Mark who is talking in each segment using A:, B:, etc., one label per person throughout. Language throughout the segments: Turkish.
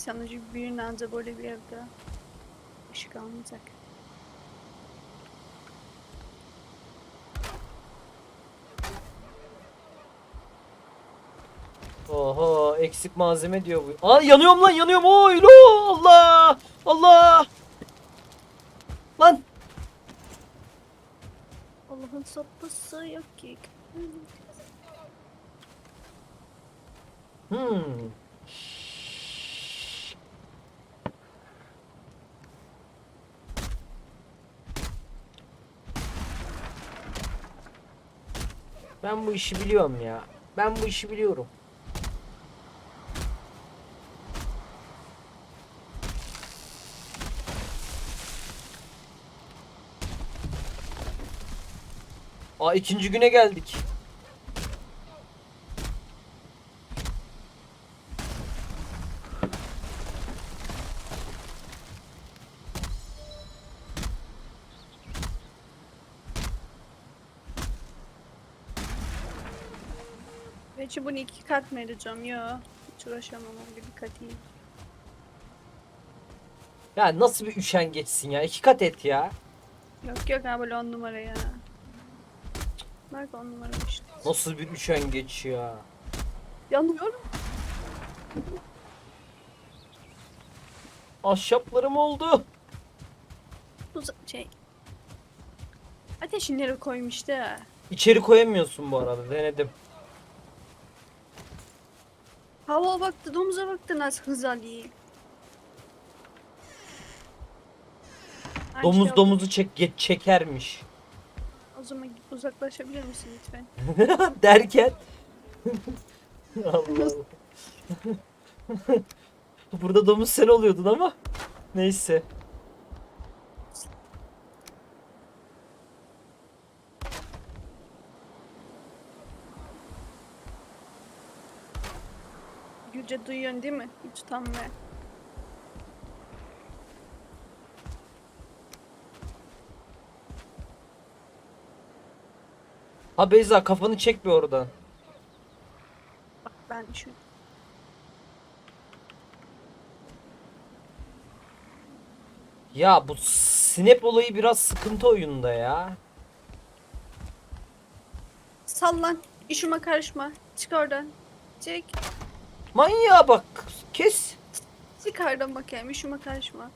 A: Sanıcı birinin anca böyle bir evde ışık almayacak.
B: Oho eksik malzeme diyor bu. Aa yanıyorum lan yanıyorum. Oy lo Allah. Allah. Lan.
A: Allah'ın sopası yok ki.
B: Hmm. Ben bu işi biliyorum ya. Ben bu işi biliyorum. Aa ikinci güne geldik.
A: Belki bunu iki kat mı edeceğim? Yok. Hiç uğraşamam öyle bir kat iyi.
B: Ya nasıl bir üşengeçsin ya? İki kat et ya.
A: Yok yok böyle on numara ya. Bak on numara işte.
B: Nasıl bir üşengeç ya?
A: Yanıyorum.
B: Ahşaplarım oldu.
A: Bu şey. Ateşi nereye koymuştu?
B: İçeri koyamıyorsun bu arada. Denedim.
A: Hava baktı, domuza baktı nasıl hız. Aynı
B: Domuz
A: şey oldu.
B: domuzu çek geç çekermiş.
A: O zaman uzaklaşabilir misin lütfen?
B: Derken Allah Allah. Burada domuz sen oluyordun ama neyse.
A: Gülce duyuyorsun değil mi? Hiç utanma.
B: Ha Beyza kafanı çek bir oradan.
A: Bak ben şu
B: Ya bu snap olayı biraz sıkıntı oyunda ya.
A: sallan. İşime karışma. Çık oradan. Çık.
B: Manyağa bak. Kes.
A: Çık oradan bakayım. İşime karışma.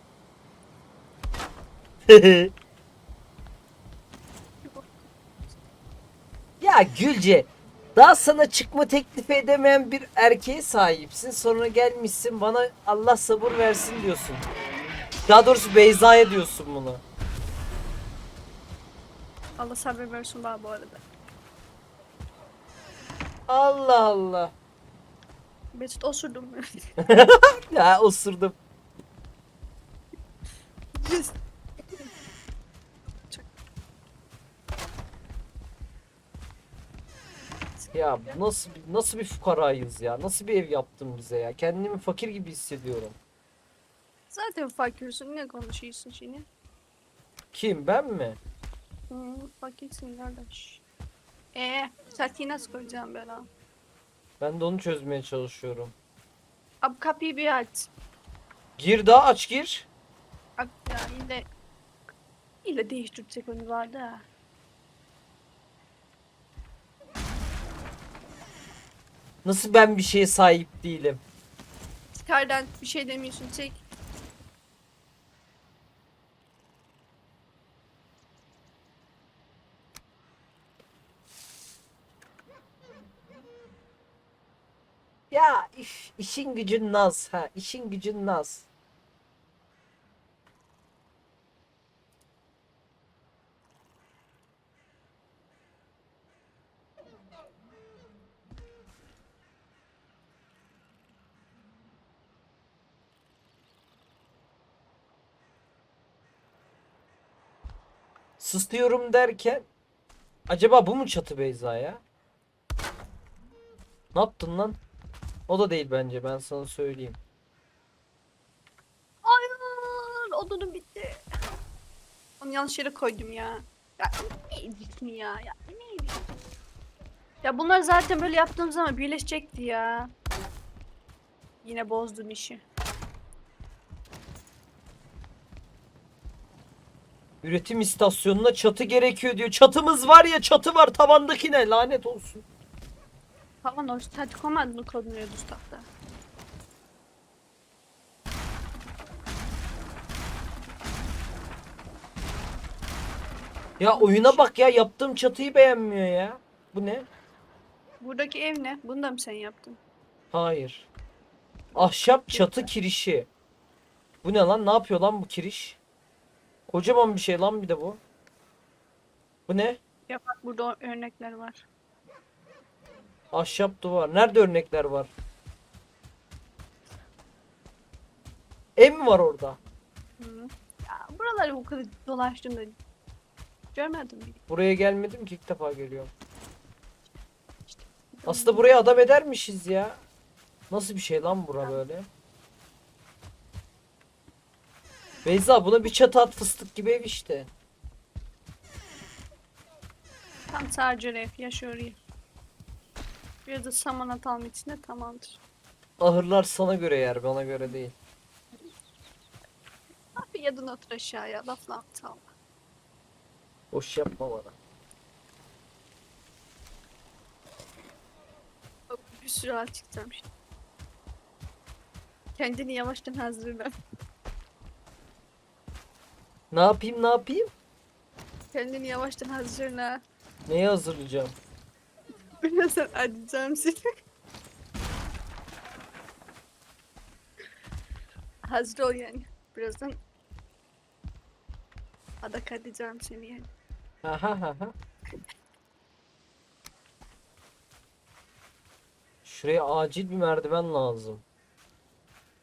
B: Ya Gülce daha sana çıkma teklif edemeyen bir erkeğe sahipsin. Sonra gelmişsin bana Allah sabır versin diyorsun. Daha doğrusu Beyza'ya diyorsun bunu.
A: Allah sabır versin bana bu arada.
B: Allah Allah.
A: Mesut osurdum.
B: Ya osurdum. Ya nasıl nasıl bir fukarayız ya? Nasıl bir ev yaptın bize ya? Kendimi fakir gibi hissediyorum.
A: Zaten fakirsin. Ne konuşuyorsun şimdi?
B: Kim ben mi?
A: Hmm, fakirsin kardeş. Eee, çatıyı nasıl koyacağım ben ha?
B: Ben de onu çözmeye çalışıyorum.
A: Abi kapıyı bir aç.
B: Gir daha aç gir.
A: Bak ya yine... Yine değiştirecek onu vardı ha.
B: Nasıl ben bir şeye sahip değilim?
A: Çıkardan bir şey demiyorsun çek.
B: Ya iş, işin gücün naz ha. işin gücün naz. Sıslıyorum derken acaba bu mu çatı Beyza ya? Ne yaptın lan? O da değil bence ben sana söyleyeyim.
A: Hayır odunum bitti. Onu yanlış yere koydum ya. Ya ne ilgisini ya? Ya ne? Ya bunlar zaten böyle yaptığım zaman birleşecekti ya. Yine bozdum işi.
B: Üretim istasyonuna çatı gerekiyor diyor. Çatımız var ya çatı var tavandaki ne lanet olsun.
A: Tamam o hadi komandını kodluyoruz tahta.
B: Ya oyuna bak ya yaptığım çatıyı beğenmiyor ya. Bu ne?
A: Buradaki ev ne? Bunu da mı sen yaptın?
B: Hayır. Ahşap çatı kirişi. Bu ne lan? Ne yapıyor lan bu kiriş? Kocaman bir şey lan bir de bu. Bu ne?
A: Ya bak burada örnekler var.
B: Ahşap duvar. Nerede örnekler var? Ev mi var orada?
A: Hı. Ya buraları bu kadar dolaştım da görmedim mi?
B: Buraya gelmedim ki ilk defa geliyorum. Aslında buraya adam edermişiz ya. Nasıl bir şey lan bura böyle? Beyza buna bir çatı at fıstık gibi ev işte.
A: Tam sadece ev yaşıyor ya. Biraz da saman atalım içine tamamdır.
B: Ahırlar sana göre yer bana göre değil.
A: Abi yadın otur aşağıya lafla atalım.
B: Boş yapma bana.
A: Bir sürü ağaç çıkacağım şimdi. Kendini yavaştan hazırla.
B: Ne yapayım ne yapayım?
A: Kendini yavaştan hazırla.
B: Neyi hazırlayacağım?
A: Birazdan arayacağım seni. Hazır ol yani. Birazdan adak edeceğim seni yani.
B: Ha ha ha ha. Şuraya acil bir merdiven lazım.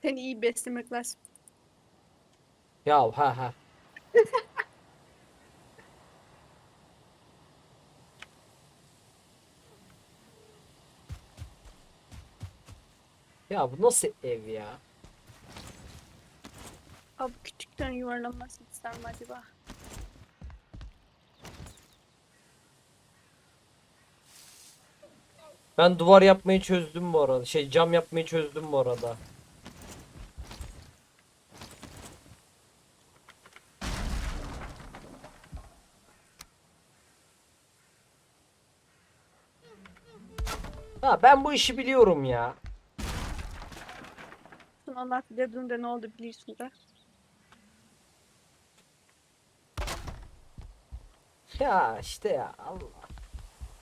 A: Seni iyi beslemek lazım.
B: Ya ha ha. Ya bu nasıl ev ya?
A: Abi küçükten yuvarlanmasını isterim acaba.
B: Ben duvar yapmayı çözdüm bu arada. Şey cam yapmayı çözdüm bu arada. Ha ben bu işi biliyorum ya.
A: Son Allah dediğinde ne oldu biliyorsun da.
B: Ya işte ya Allah.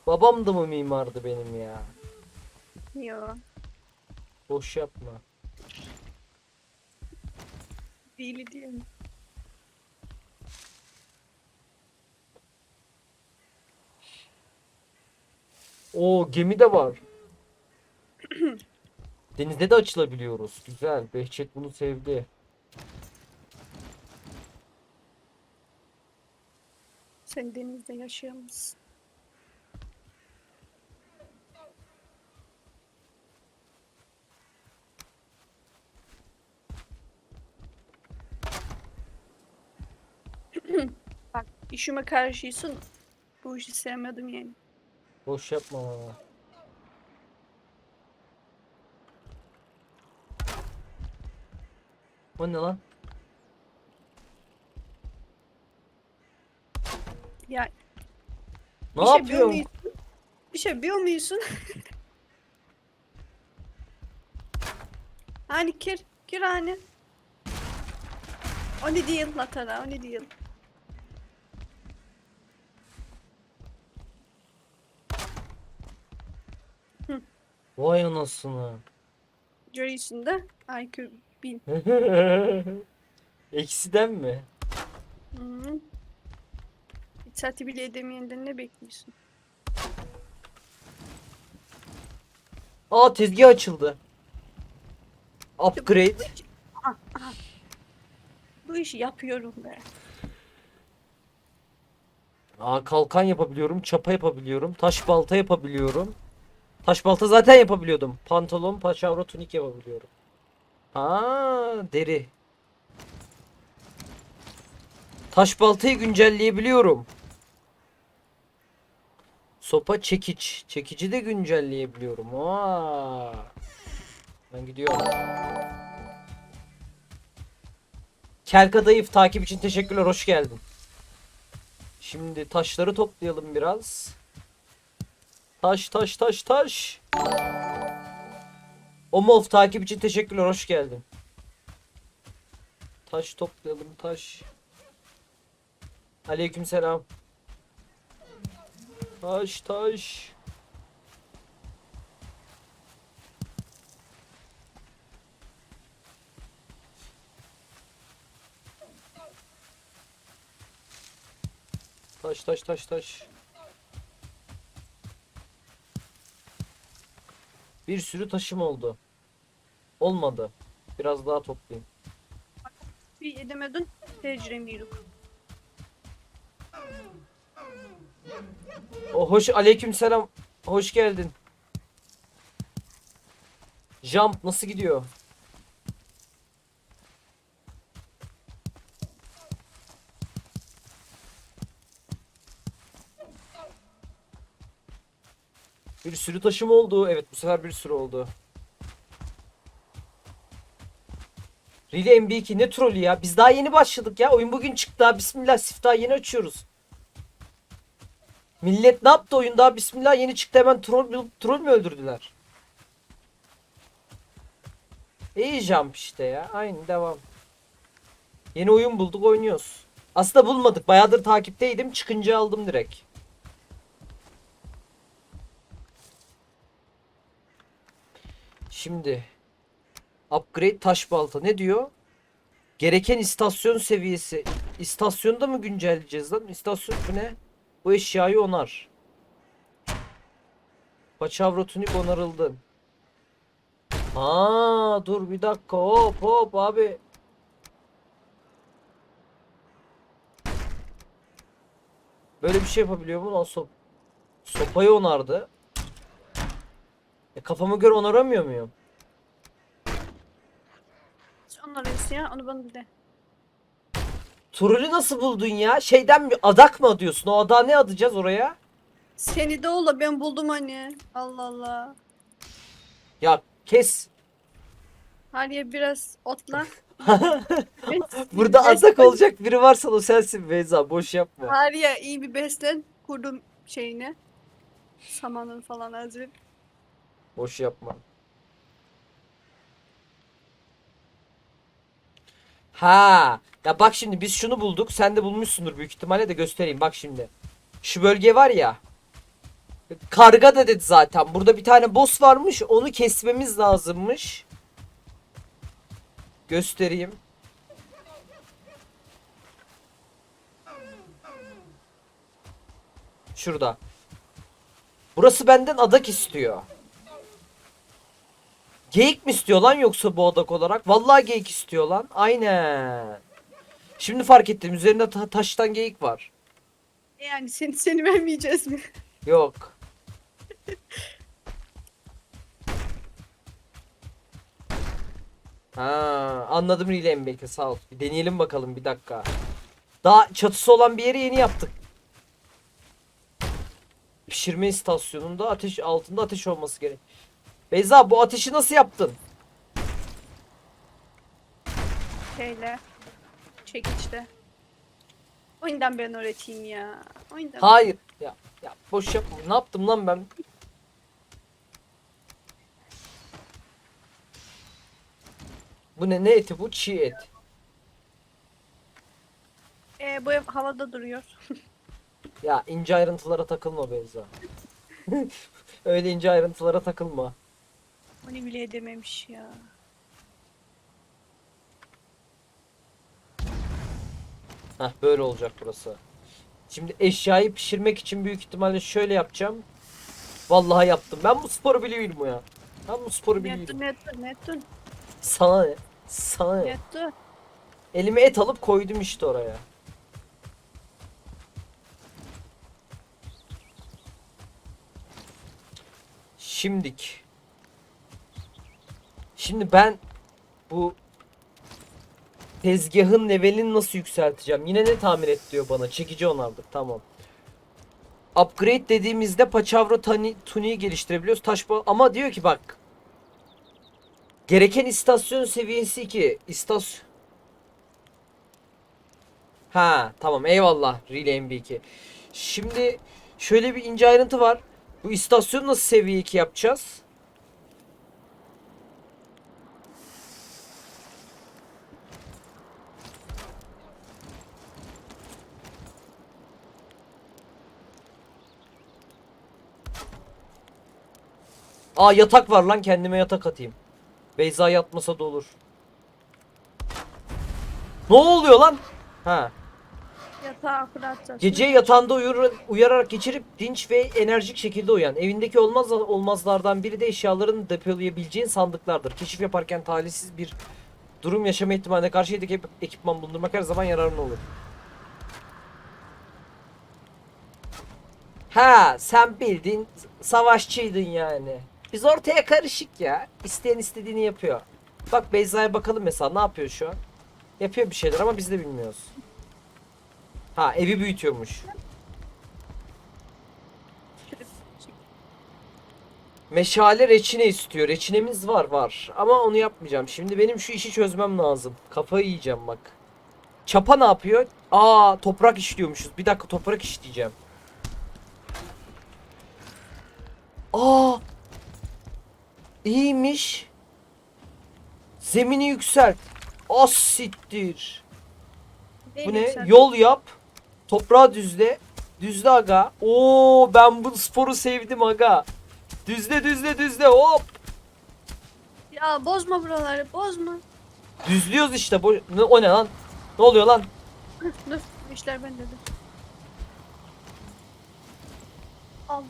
B: Babam da mı mimardı benim ya?
A: Yo.
B: Boş yapma.
A: Değil diyelim.
B: Oo gemi de var. Denizde de açılabiliyoruz. Güzel. Behçet bunu sevdi.
A: Sen denizde yaşayamazsın. Bak işime karşıysın. Bu işi sevmedim yani.
B: Boş yapma bana. O ne lan?
A: Ya
B: Ne
A: bir şey
B: yapıyorsun?
A: biliyor musun? Bir şey biliyor musun? hani kir, kir hani. O ne değil latara, o ne değil.
B: Vay anasını.
A: Görüyorsun da IQ 1000.
B: Eksiden mi?
A: Hı -hı. Hiç saati bile edemeyenden ne bekliyorsun?
B: Aa tezgah açıldı. Upgrade.
A: Bu işi yapıyorum be.
B: Aa kalkan yapabiliyorum, çapa yapabiliyorum, taş balta yapabiliyorum. Taş balta zaten yapabiliyordum. Pantolon, paçavra, tunik yapabiliyorum. Aa deri. Taş baltayı güncelleyebiliyorum. Sopa çekiç. Çekici de güncelleyebiliyorum. Aa. Ben gidiyorum. Kel Kadayıf takip için teşekkürler. Hoş geldin. Şimdi taşları toplayalım biraz. Taş taş taş taş. Omov takip için teşekkürler hoş geldin. Taş toplayalım taş. Aleykümselam. Taş taş. Taş taş taş taş. Bir sürü taşım oldu. Olmadı. Biraz daha toplayayım.
A: Bir edemedin. Tecrübem
B: O hoş aleykümselam. Hoş geldin. Jump nasıl gidiyor? Bir sürü taşım oldu. Evet bu sefer bir sürü oldu. Really MB2 ne trolü ya? Biz daha yeni başladık ya. Oyun bugün çıktı daha. Bismillah siftahı yeni açıyoruz. Millet ne yaptı oyun daha? Bismillah yeni çıktı hemen troll, troll mü öldürdüler? İyi jump işte ya. Aynı devam. Yeni oyun bulduk oynuyoruz. Aslında bulmadık. Bayağıdır takipteydim. Çıkınca aldım direkt. Şimdi upgrade taş balta ne diyor? Gereken istasyon seviyesi. İstasyonda mı güncelleyeceğiz lan? İstasyon bu ne? Bu eşyayı onar. Paçavra tunik onarıldı. Aa dur bir dakika hop hop abi. Böyle bir şey yapabiliyor mu lan sop? Sopayı onardı. E kafama göre onaramıyor muyum?
A: Arası ya. Onu bana bir de.
B: Turulü nasıl buldun ya? Şeyden mi adak mı adıyorsun? O adağı ne adayacağız oraya?
A: Seni de ola ben buldum hani. Allah Allah.
B: Ya kes.
A: Haliye biraz otla.
B: Burada adak olacak biri varsa o sensin Beyza. Boş yapma.
A: Haliye iyi bir beslen. Kurdum şeyini. Samanın falan hazır.
B: Boş yapma. Ha, ya bak şimdi biz şunu bulduk. Sen de bulmuşsundur büyük ihtimalle de göstereyim. Bak şimdi. Şu bölge var ya. Karga da dedi zaten. Burada bir tane boss varmış. Onu kesmemiz lazımmış. Göstereyim. Şurada. Burası benden adak istiyor. Geyik mi istiyor lan yoksa bu adak olarak? Vallahi geyik istiyor lan. Aynen. Şimdi fark ettim. Üzerinde ta- taştan geyik var.
A: E Yani seni, seni vermeyeceğiz mi?
B: Yok. Ha, anladım Rilem belki sağ ol. Bir deneyelim bakalım bir dakika. Daha çatısı olan bir yeri yeni yaptık. Pişirme istasyonunda ateş altında ateş olması gerek. Beyza bu ateşi nasıl yaptın?
A: Şeyle. Çekiçte. Oyundan ben öğreteyim ya. Oyundan.
B: Hayır. Ya ya boş yapma. Ne yaptım lan ben? Bu ne ne eti bu? Çiğ et.
A: E, bu ev havada duruyor.
B: Ya ince ayrıntılara takılma Beyza. Öyle ince ayrıntılara takılma.
A: Onu bile edememiş ya.
B: Heh böyle olacak burası. Şimdi eşyayı pişirmek için büyük ihtimalle şöyle yapacağım. Vallahi yaptım. Ben bu sporu biliyorum ya. Ben bu sporu biliyorum.
A: nettu nettu
B: Sana ne? Sana ne?
A: nettu.
B: Elime et alıp koydum işte oraya. Şimdik. Şimdi ben bu tezgahın levelini nasıl yükselteceğim? Yine ne tamir et diyor bana. Çekici onardık. Tamam. Upgrade dediğimizde paçavra tani, tuniği geliştirebiliyoruz. Taş ama diyor ki bak. Gereken istasyon seviyesi 2. İstasyon Ha tamam eyvallah Relay MB2. Şimdi şöyle bir ince ayrıntı var. Bu istasyonu nasıl seviye 2 yapacağız? Aa yatak var lan kendime yatak atayım. Beyza yatmasa da olur. Ne oluyor lan? Ha.
A: Yatağa fırlatacağız.
B: Geceyi yatağında uyur, uyararak geçirip dinç ve enerjik şekilde uyan. Evindeki olmaz olmazlardan biri de eşyalarını depolayabileceğin sandıklardır. Keşif yaparken talihsiz bir durum yaşama ihtimaline karşı yedek ekip- ekipman bulundurmak her zaman yararlı olur. Ha sen bildiğin savaşçıydın yani. Biz ortaya karışık ya. İsteyen istediğini yapıyor. Bak Beyza'ya bakalım mesela ne yapıyor şu an. Yapıyor bir şeyler ama biz de bilmiyoruz. Ha evi büyütüyormuş. Meşale reçine istiyor. Reçinemiz var var. Ama onu yapmayacağım. Şimdi benim şu işi çözmem lazım. Kafayı yiyeceğim bak. Çapa ne yapıyor? Aa toprak işliyormuşuz. Bir dakika toprak işleyeceğim. Aa iyiymiş. Zemini yükselt. As siktir. Bu ne? Yol yap. Toprağı düzle. Düzle aga. Oo ben bu sporu sevdim aga. Düzle düzle düzle hop.
A: Ya bozma buraları bozma.
B: Düzlüyoruz işte. Bu, ne, o ne lan? Ne oluyor lan?
A: Dur işler bende dur. Allah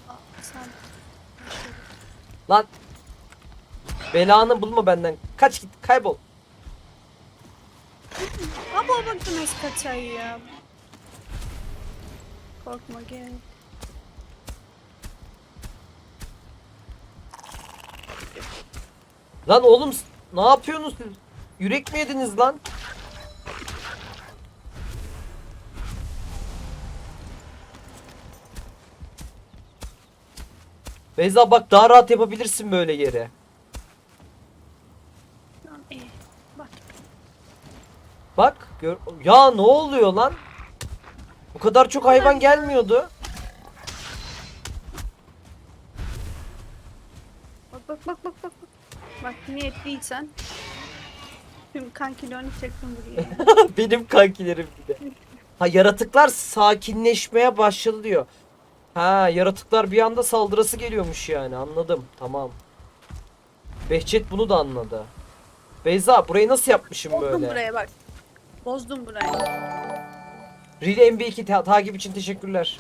A: sen.
B: Lan. Belanı bulma benden. Kaç git kaybol.
A: Ama bak nasıl kaçayı ya. Korkma gel.
B: Lan oğlum ne yapıyorsunuz siz? Yürek mi yediniz lan? Beyza bak daha rahat yapabilirsin böyle yere.
A: Lan iyi. Bak.
B: Bak gör ya ne oluyor lan? Bu kadar çok hayvan gelmiyordu.
A: Bak bak bak bak bak. Bak, niyetliysen. Tüm kan kilonu çektim buraya.
B: Benim kankilerim bir de. Ha yaratıklar sakinleşmeye başladı diyor. Ha yaratıklar bir anda saldırısı geliyormuş yani anladım tamam. Behçet bunu da anladı. Beyza burayı nasıl yapmışım
A: Bozdum
B: böyle?
A: buraya bak. Bozdum burayı.
B: Real MB2 ta- takip için teşekkürler.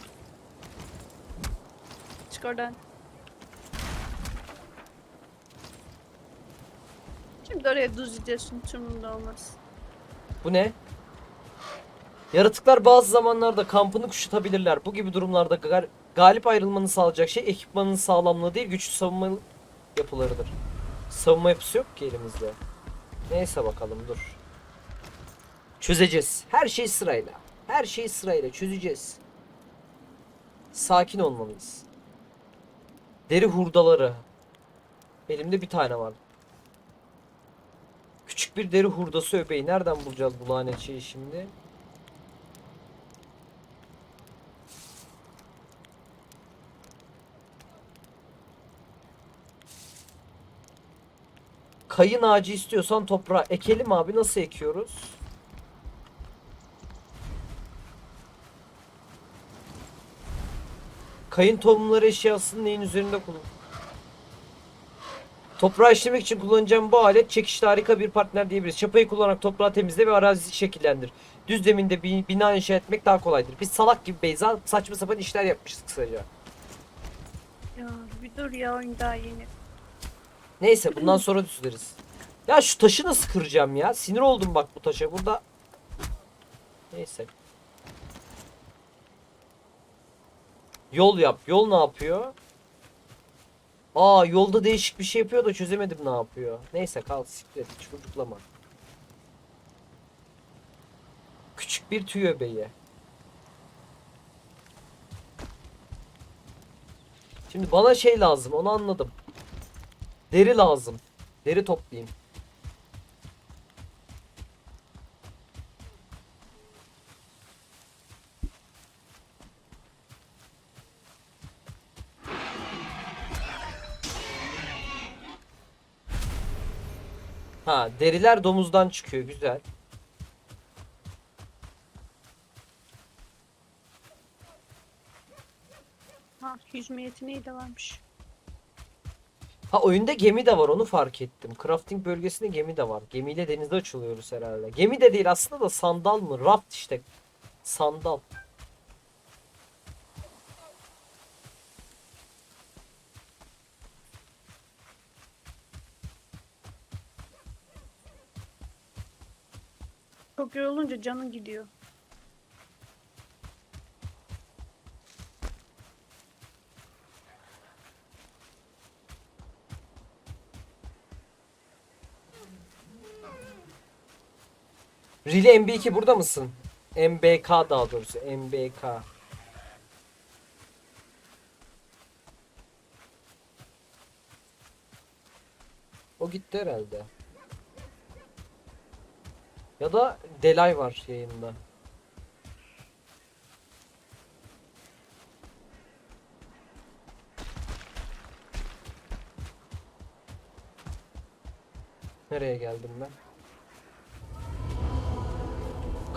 A: Çık oradan. Şimdi oraya düzleyeceksin. Tümünde olmaz.
B: Bu ne? Yaratıklar bazı zamanlarda kampını kuşatabilirler. Bu gibi durumlarda gar- galip ayrılmanı sağlayacak şey ekipmanın sağlamlığı değil güçlü savunma yapılarıdır. Savunma yapısı yok ki elimizde. Neyse bakalım dur. Çözeceğiz. Her şey sırayla. Her şey sırayla çözeceğiz. Sakin olmalıyız. Deri hurdaları. Elimde bir tane var. Küçük bir deri hurdası öbeği. Nereden bulacağız bu lanet şeyi şimdi? Kayın ağacı istiyorsan toprağa ekelim abi. Nasıl ekiyoruz? Kayın tohumları eşyasının neyin üzerinde kullan? Toprağı işlemek için kullanacağım bu alet çekişli harika bir partner diyebiliriz. Çapayı kullanarak toprağı temizle ve araziyi şekillendir. Düz zeminde bir bina inşa etmek daha kolaydır. Biz salak gibi Beyza saçma sapan işler yapmışız kısaca.
A: Ya bir dur ya oyun daha yeni.
B: Neyse bundan sonra düzleriz. Ya şu taşı nasıl kıracağım ya? Sinir oldum bak bu taşa. Burada Neyse. Yol yap. Yol ne yapıyor? Aa yolda değişik bir şey yapıyor da çözemedim ne yapıyor. Neyse kal siktir et, çocuklama. Küçük bir tüy öbeği. Şimdi bana şey lazım onu anladım. Deri lazım. Deri toplayayım. Deriler domuzdan çıkıyor güzel.
A: Ha yüzme yeteneği de varmış.
B: Ha oyunda gemi de var onu fark ettim. Crafting bölgesinde gemi de var. Gemiyle denize açılıyoruz herhalde. Gemi de değil aslında da sandal mı? Raft işte. Sandal.
A: Çok yorulunca canın gidiyor.
B: Rile MB2 burada mısın? MBK daha doğrusu. MBK. O gitti herhalde. Ya da Delay var yayında. Nereye geldim ben?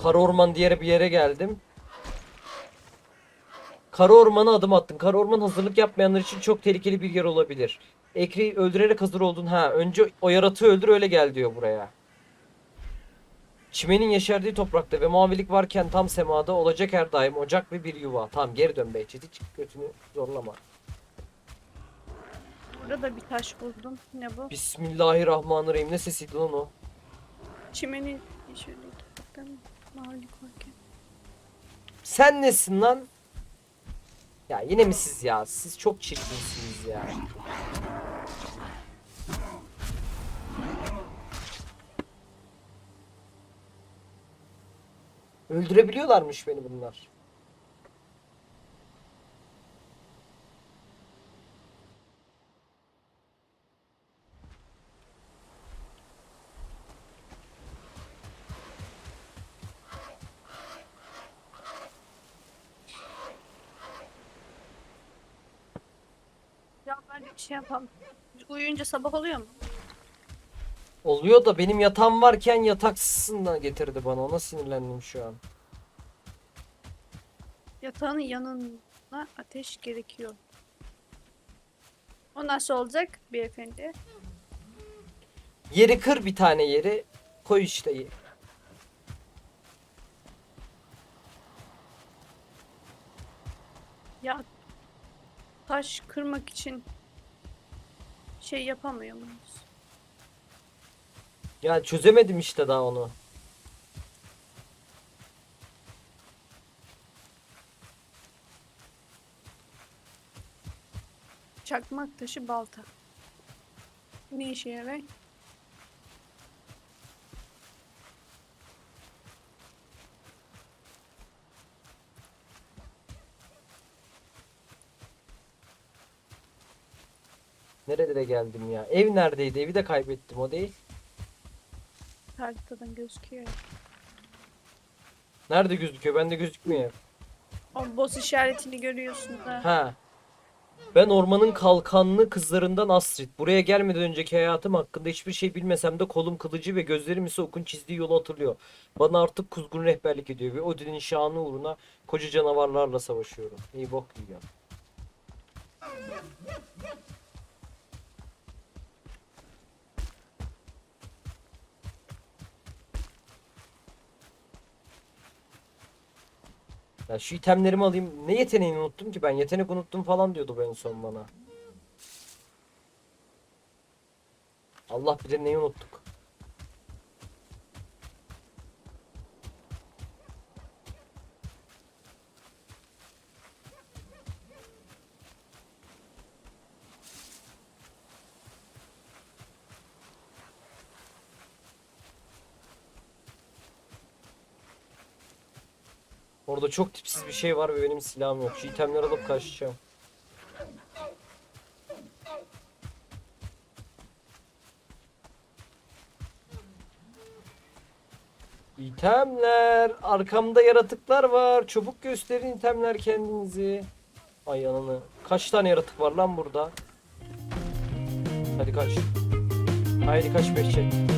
B: Kara orman diğer bir yere geldim. Kara ormana adım attım. Kara orman hazırlık yapmayanlar için çok tehlikeli bir yer olabilir. Ekri öldürerek hazır oldun. Ha önce o yaratığı öldür öyle gel diyor buraya. Çimenin yeşerdiği toprakta ve mavilik varken tam semada olacak her daim ocak ve bir yuva. Tamam geri dön Behçet hiç götünü zorlama.
A: Burada da bir taş buldum. Ne bu?
B: Bismillahirrahmanirrahim. Ne sesiydi lan o?
A: Çimenin şöyle topraktan mavilik varken.
B: Sen nesin lan? Ya yine mi siz ya? Siz çok çirkinsiniz ya. Öldürebiliyorlarmış beni bunlar.
A: Ya bence bir şey yapalım. Uyuyunca sabah oluyor mu?
B: Oluyor da benim yatağım varken yataksızından getirdi bana. Ona sinirlendim şu an.
A: Yatağının yanına ateş gerekiyor. O nasıl olacak beyefendi?
B: Yeri kır bir tane yeri. Koy işte.
A: Ya taş kırmak için şey yapamıyor muyuz?
B: Ya çözemedim işte daha onu.
A: Çakmak taşı balta. Ne işe yarar?
B: Nerelere geldim ya? Ev neredeydi? Evi de kaybettim o değil.
A: Haritadan gözüküyor.
B: Nerede gözüküyor? Bende gözükmüyor.
A: O boss işaretini görüyorsun da.
B: Ha. Ben ormanın kalkanlı kızlarından Astrid. Buraya gelmeden önceki hayatım hakkında hiçbir şey bilmesem de kolum kılıcı ve gözlerim ise okun çizdiği yolu hatırlıyor. Bana artık kuzgun rehberlik ediyor ve Odin'in şanı uğruna koca canavarlarla savaşıyorum. İyi bok yiyor. Ya şu itemlerimi alayım. Ne yeteneğini unuttum ki ben? Yetenek unuttum falan diyordu bu en son bana. Allah bilir neyi unuttuk. Orada çok tipsiz bir şey var ve benim silahım yok. Şu itemleri alıp kaçacağım. İtemler. Arkamda yaratıklar var. Çabuk gösterin itemler kendinizi. Ay ananı. Kaç tane yaratık var lan burada? Hadi kaç. Haydi kaç Behçet.